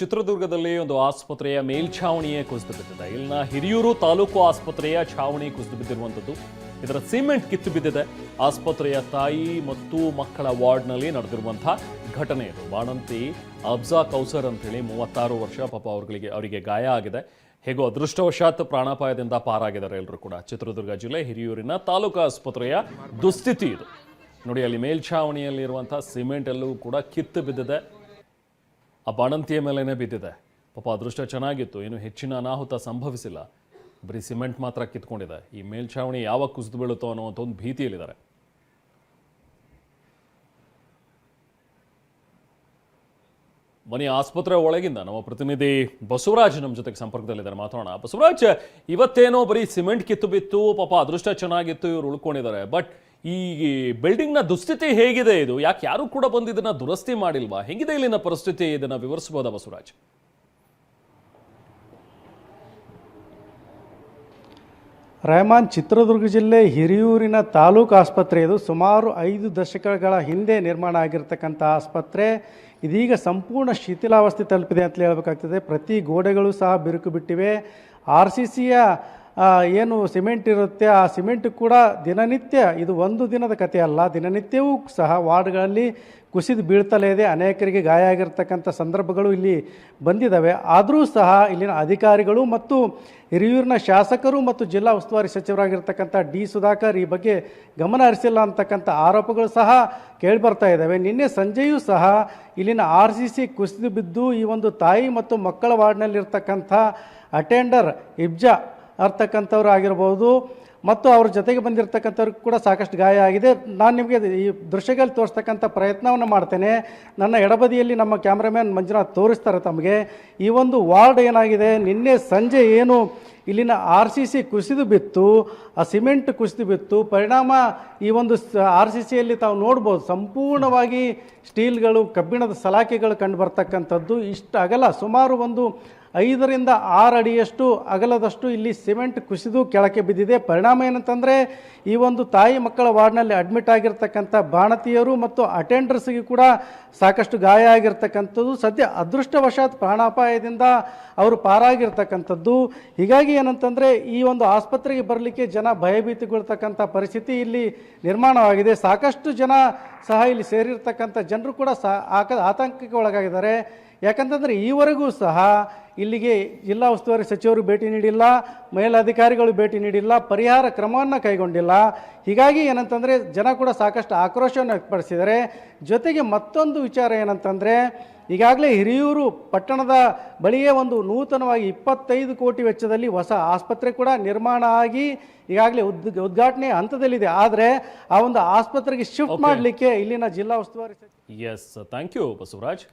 ಚಿತ್ರದುರ್ಗದಲ್ಲಿ ಒಂದು ಆಸ್ಪತ್ರೆಯ ಮೇಲ್ಛಾವಣಿಯೇ ಕುಸಿದು ಬಿದ್ದಿದೆ ಇಲ್ಲಿನ ಹಿರಿಯೂರು ತಾಲೂಕು ಆಸ್ಪತ್ರೆಯ ಛಾವಣಿ ಕುಸಿದು ಬಿದ್ದಿರುವಂಥದ್ದು ಇದರ ಸಿಮೆಂಟ್ ಕಿತ್ತು ಬಿದ್ದಿದೆ. ಆಸ್ಪತ್ರೆಯ ತಾಯಿ ಮತ್ತು ಮಕ್ಕಳ ವಾರ್ಡ್ನಲ್ಲಿ ನಡೆದಿರುವಂತಹ ಘಟನೆ ಇದು. ಬಾಣಂತಿ ಅಬ್ಜಾ ಕೌಸರ್ ಅಂತೇಳಿ ಮೂವತ್ತಾರು ವರ್ಷ ಪಾಪ ಅವ್ರಗಳಿಗೆ ಅವರಿಗೆ ಗಾಯ ಆಗಿದೆ. ಹೇಗೋ ಅದೃಷ್ಟವಶಾತ್ ಪ್ರಾಣಾಪಾಯದಿಂದ ಪಾರಾಗಿದ್ದಾರೆ ಎಲ್ಲರೂ ಕೂಡ. ಚಿತ್ರದುರ್ಗ ಜಿಲ್ಲೆ ಹಿರಿಯೂರಿನ ತಾಲೂಕು ಆಸ್ಪತ್ರೆಯ ದುಸ್ಥಿತಿ ಇದು. ನೋಡಿ, ಅಲ್ಲಿ ಮೇಲ್ಛಾವಣಿಯಲ್ಲಿರುವಂಥ ಸಿಮೆಂಟ್ ಎಲ್ಲವೂ ಕೂಡ ಕಿತ್ತು ಬಿದ್ದಿದೆ. ಆ ಬಾಣಂತಿಯ ಮೇಲೇ ಬಿದ್ದಿದೆ. ಪಾಪ ಅದೃಷ್ಟ ಚೆನ್ನಾಗಿತ್ತು. ಏನು ಹೆಚ್ಚಿನ ಅನಾಹುತ ಸಂಭವಿಸಿಲ್ಲ. ಬರೀ ಸಿಮೆಂಟ್ ಮಾತ್ರ ಕಿತ್ಕೊಂಡಿದೆ. ಈ ಮೇಲ್ಛಾವಣಿ ಯಾವಾಗ ಕುಸಿದು ಬೀಳುತ್ತೋ ಅನ್ನೋ ಒಂದು ಭೀತಿಯಲ್ಲಿದ್ದಾರೆ. ಬನ್ನಿ ಆಸ್ಪತ್ರೆ ಒಳಗಿಂದ ನಮ್ಮ ಪ್ರತಿನಿಧಿ ಬಸವರಾಜ್ ನಮ್ಮ ಜೊತೆಗೆ ಸಂಪರ್ಕದಲ್ಲಿದ್ದಾರೆ. ಮಾತಾಡೋಣ. ಬಸವರಾಜ್, ಇವತ್ತೇನೋ ಬರೀ ಸಿಮೆಂಟ್ ಕಿತ್ತು ಬಿತ್ತು, ಪಾಪ ಅದೃಷ್ಟ ಚೆನ್ನಾಗಿತ್ತು, ಇವ್ರು ಉಳ್ಕೊಂಡಿದ್ದಾರೆ. ಬಟ್ ಈ ಬಿಲ್ಡಿಂಗ್ನ ದುಸ್ಥಿತಿ ಹೇಗಿದೆ ಇದು? ಯಾಕೆ ಯಾರು ಕೂಡ ಬಂದು ಇದನ್ನ ದುರಸ್ತಿ ಮಾಡಿಲ್ವಾ? ಹೆಂಗಿದೆ ಇಲ್ಲಿನ ಪರಿಸ್ಥಿತಿ? ಇದನ್ನ ವಿವರಿಸಬಹುದಾ ಬಸವರಾಜ್? ರೆಹಮಾನ್, ಚಿತ್ರದುರ್ಗ ಜಿಲ್ಲೆ ಹಿರಿಯೂರಿನ ತಾಲೂಕು ಆಸ್ಪತ್ರೆ ಇದು. ಸುಮಾರು ಐದು ದಶಕಗಳ ಹಿಂದೆ ನಿರ್ಮಾಣ ಆಗಿರತಕ್ಕಂಥ ಆಸ್ಪತ್ರೆ. ಇದೀಗ ಸಂಪೂರ್ಣ ಶಿಥಿಲಾವಸ್ಥೆ ತಲುಪಿದೆ ಅಂತ ಹೇಳಬೇಕಾಗ್ತದೆ. ಪ್ರತಿ ಗೋಡೆಗಳು ಸಹ ಬಿರುಕು ಬಿಟ್ಟಿವೆ. ಆರ್ ಸಿ ಸಿಯ ಏನು ಸಿಮೆಂಟ್ ಇರುತ್ತೆ, ಆ ಸಿಮೆಂಟ್ ಕೂಡ ದಿನನಿತ್ಯ, ಇದು ಒಂದು ದಿನದ ಕಥೆ ಅಲ್ಲ, ದಿನನಿತ್ಯವೂ ಸಹ ವಾರ್ಡ್ಗಳಲ್ಲಿ ಕುಸಿದು ಬೀಳ್ತಲೇ ಇದೆ, ಅನೇಕರಿಗೆ ಗಾಯ ಆಗಿರ್ತಕ್ಕಂಥ ಸಂದರ್ಭಗಳು ಇಲ್ಲಿ ಬಂದಿದ್ದಾವೆ ಆದರೂ ಸಹ ಇಲ್ಲಿನ ಅಧಿಕಾರಿಗಳು ಮತ್ತು ಹಿರಿಯೂರಿನ ಶಾಸಕರು ಮತ್ತು ಜಿಲ್ಲಾ ಉಸ್ತುವಾರಿ ಸಚಿವರಾಗಿರ್ತಕ್ಕಂಥ ಡಿ ಸುಧಾಕರ್ ಈ ಬಗ್ಗೆ ಗಮನ ಹರಿಸಿಲ್ಲ ಅಂತಕ್ಕಂಥ ಆರೋಪಗಳು ಸಹ ಕೇಳಿಬರ್ತಾ ಇದ್ದಾವೆ ನಿನ್ನೆ ಸಂಜೆಯೂ ಸಹ ಇಲ್ಲಿನ ಆರ್ ಸಿ ಸಿ ಕುಸಿದು ಬಿದ್ದು ಈ ಒಂದು ತಾಯಿ ಮತ್ತು ಮಕ್ಕಳ ವಾರ್ಡ್ನಲ್ಲಿರ್ತಕ್ಕಂಥ ಅಟೆಂಡರ್ ಇಬ್ಜಾ ಅರ್ತಕ್ಕಂಥವ್ರು ಆಗಿರ್ಬೋದು ಮತ್ತು ಅವ್ರ ಜೊತೆಗೆ ಬಂದಿರತಕ್ಕಂಥವ್ರಿಗೆ ಕೂಡ ಸಾಕಷ್ಟು ಗಾಯ ಆಗಿದೆ. ನಾನು ನಿಮಗೆ ಈ ದೃಶ್ಯಗಳಲ್ಲಿ ತೋರಿಸ್ತಕ್ಕಂಥ ಪ್ರಯತ್ನವನ್ನು ಮಾಡ್ತೇನೆ. ನನ್ನ ಎಡಬದಿಯಲ್ಲಿ ನಮ್ಮ ಕ್ಯಾಮ್ರಾಮ್ಯಾನ್ ಮಂಜುನಾಥ್ ತೋರಿಸ್ತಾರೆ ತಮಗೆ. ಈ ಒಂದು ವಾರ್ಡ್ ಏನಾಗಿದೆ? ನಿನ್ನೆ ಸಂಜೆ ಏನು ಇಲ್ಲಿನ ಆರ್ ಸಿ ಸಿ ಕುಸಿದು ಬಿತ್ತು, ಆ ಸಿಮೆಂಟ್ ಕುಸಿದು ಬಿತ್ತು. ಪರಿಣಾಮ ಈ ಒಂದು ಆರ್ ಸಿ ಸಿಯಲ್ಲಿ ತಾವು ನೋಡ್ಬೋದು, ಸಂಪೂರ್ಣವಾಗಿ ಸ್ಟೀಲ್ಗಳು ಕಬ್ಬಿಣದ ಸಲಾಕೆಗಳು ಕಂಡು ಬರ್ತಕ್ಕಂಥದ್ದು. ಇಷ್ಟು ಅಗಲ ಸುಮಾರು ಒಂದು ಐದರಿಂದ ಆರು ಅಡಿಯಷ್ಟು ಅಗಲದಷ್ಟು ಇಲ್ಲಿ ಸಿಮೆಂಟ್ ಕುಸಿದು ಕೆಳಕ್ಕೆ ಬಿದ್ದಿದೆ. ಪರಿಣಾಮ ಏನಂತಂದರೆ ಈ ಒಂದು ತಾಯಿ ಮಕ್ಕಳ ವಾರ್ಡ್ನಲ್ಲಿ ಅಡ್ಮಿಟ್ ಆಗಿರ್ತಕ್ಕಂಥ ಬಾಣತಿಯರು ಮತ್ತು ಅಟೆಂಡರ್ಸ್ಗೆ ಕೂಡ ಸಾಕಷ್ಟು ಗಾಯ ಆಗಿರ್ತಕ್ಕಂಥದ್ದು. ಸದ್ಯ ಅದೃಷ್ಟವಶಾತ್ ಪ್ರಾಣಾಪಾಯದಿಂದ ಅವರು ಪಾರಾಗಿರ್ತಕ್ಕಂಥದ್ದು. ಹೀಗಾಗಿ ಏನಂತಂದರೆ ಈ ಒಂದು ಆಸ್ಪತ್ರೆಗೆ ಬರಲಿಕ್ಕೆ ಜನ ಭಯಭೀತಿಗೊಳ್ತಕ್ಕಂಥ ಪರಿಸ್ಥಿತಿ ಇಲ್ಲಿ ನಿರ್ಮಾಣವಾಗಿದೆ. ಸಾಕಷ್ಟು ಜನ ಸಹ ಇಲ್ಲಿ ಸೇರಿರ್ತಕ್ಕಂಥ ಜನರು ಕೂಡ ಸಹ ಆತಂಕಕ್ಕೆ ಒಳಗಾಗಿದ್ದಾರೆ. ಯಾಕಂತಂದರೆ ಈವರೆಗೂ ಸಹ ಇಲ್ಲಿಗೆ ಜಿಲ್ಲಾ ಉಸ್ತುವಾರಿ ಸಚಿವರು ಭೇಟಿ ನೀಡಿಲ್ಲ ಮೇಲಧಿಕಾರಿಗಳು ಭೇಟಿ ನೀಡಿಲ್ಲ ಪರಿಹಾರ ಕ್ರಮವನ್ನು ಕೈಗೊಂಡಿಲ್ಲ. ಹೀಗಾಗಿ ಏನಂತಂದರೆ ಜನ ಕೂಡ ಸಾಕಷ್ಟು ಆಕ್ರೋಶವನ್ನು ವ್ಯಕ್ತಪಡಿಸಿದರೆ ಜೊತೆಗೆ ಮತ್ತೊಂದು ವಿಚಾರ ಏನಂತಂದರೆ ಈಗಾಗಲೇ ಹಿರಿಯೂರು ಪಟ್ಟಣದ ಬಳಿಯೇ ಒಂದು ನೂತನವಾಗಿ ಇಪ್ಪತ್ತೈದು ಕೋಟಿ ವೆಚ್ಚದಲ್ಲಿ ಹೊಸ ಆಸ್ಪತ್ರೆ ಕೂಡ ನಿರ್ಮಾಣ ಆಗಿ ಈಗಾಗಲೇ ಉದ್ ಉದ್ಘಾಟನೆ ಹಂತದಲ್ಲಿದೆ. ಆದರೆ ಆ ಒಂದು ಆಸ್ಪತ್ರೆಗೆ ಶಿಫ್ಟ್ ಮಾಡಲಿಕ್ಕೆ ಇಲ್ಲಿನ ಜಿಲ್ಲಾ ಉಸ್ತುವಾರಿ ಸಚಿವ ಎಸ್ ಥ್ಯಾಂಕ್ ಯು ಬಸವರಾಜ್.